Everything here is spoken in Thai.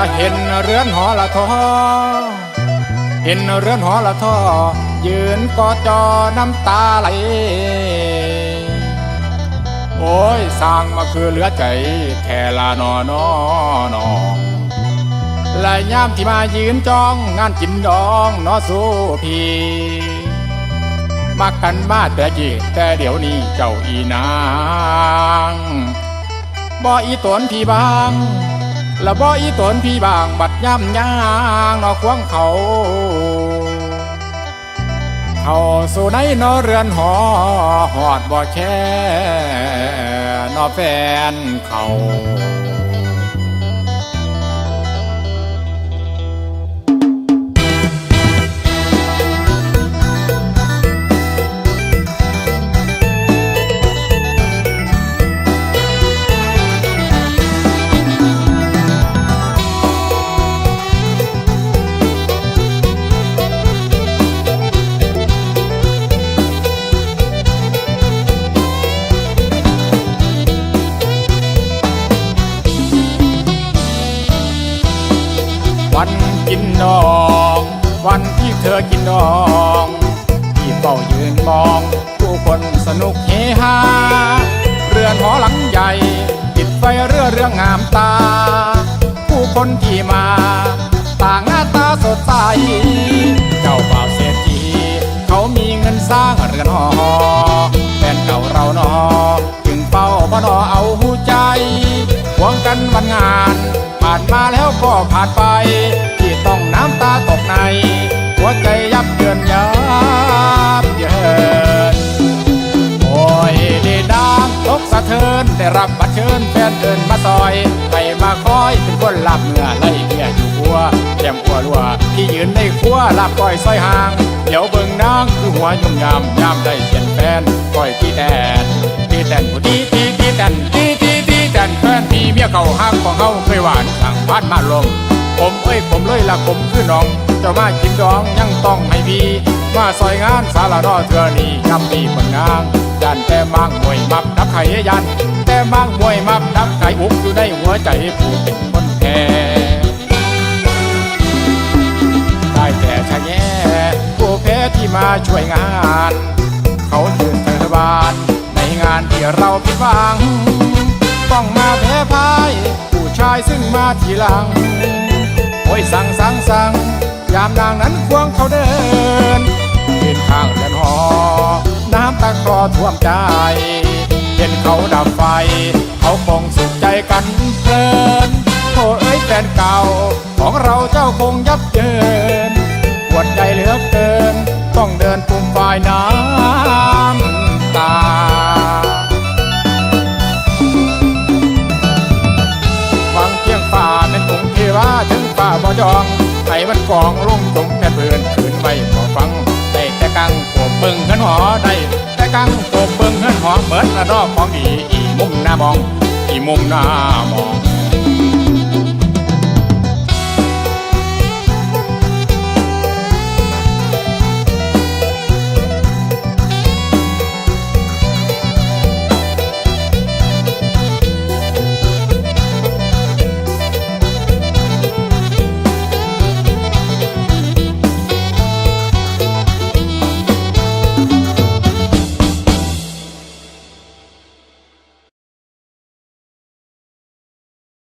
ละเห็นเรือนหอละทอ เห็นเรือนหอละทอ ยืนกอดจอน้ำตาไหล โอ้ยสร้างมาคือเหลือใจแค่ละนอนอนองและยามที่มายืนจองงานกินดองนอสู้พีมักกันมาแต่จีแต่เดี๋ยวนี้เจ้าอีนางบ่อีตนพี่บาง และบ่อีตนพี่บางบัดย่ำยางนอควงเขา เขาสู่ในนอเรือนหอหอดบ่แค่นอแฟนเขา กินดอง วันที่เธอกินดองที่เฝ้ายืนมองผู้คนสนุกเฮฮาเรือนหอหลังใหญ่ติดไฟเรือเรื่องงามตา ผู้คนที่มา ต่างหน้าตาสดใสเจ้าบ่าวเศรษฐีเขามีเงินสร้างเรือนหอแฟนเก่าเรานอจึงเฝ้าบ่นอเอาหูใจหวงกันวันงานผ่านมาแล้วก็ผ่านไป ต้องน้ำตาตกใน หัวใจยับเยินยับเยินโอ้ยดีดามตกสะเทินได้รับบัตรเชิญแฟนเดินมาซอยไปมาคอยเป็นคนหลับเมื่อไล่เมียอยู่คัวแก้มขัวรัวที่ยืนในคัวลาบก้อยซอยห่าง เดี๋ยวเบิ่งนางคือหัวยุ่มยามยามได้เปลี่ยนแฟนก้อยที่แดนที่แดนผู้ดีที่ที่แดนที่ที่ที่แดนแฟนพี่เมียเก่าห้างของเฮาเคยหวานทางบ้านมาลง ผมเอ้ยผมเลยละผมคือน้อง เจ้ามากินดองยังต้องให้พีมาซอยงานสารนอเทือนี่ยำมีคนงามยันแต่มางมวยมับดับไข่ยันแต่มางมวยมับดับไข่อุกอยู่ในหัวใจผู้เป็นคนแพ้ได้แต่ชะแง่ผู้แพ้ที่มาช่วยงาน เขายืนเธอบานในงานที่เราผิดหวัง ต้องมาแพ้พ่ายผู้ชายซึ่งมาทีหลัง อ้ยสั่งสั่งสั่งยามนางนั้นควงเขาเดินยืนข้างเรือนหอ น้ำตาคลอท่วมใจเห็นเขาดับไฟ เขาคงสุขใจกันเพลินโอ้เอ้ยแฟนเก่า ของเราเจ้าคงยับเยินปวดใจเหลือเกิน ต้องเดินปุ่มฝ่ายน้ำ บ่จองให้มันกองลงจมแผ่นเบือขืนไว้พอฟังได้แต่กังโบเบิ่งเฮือนหอได้แต่กังโบเบิ่งเฮือนหอเบิดละดอกของดีอีมุมหน้ามองอีมุมหน้ามอง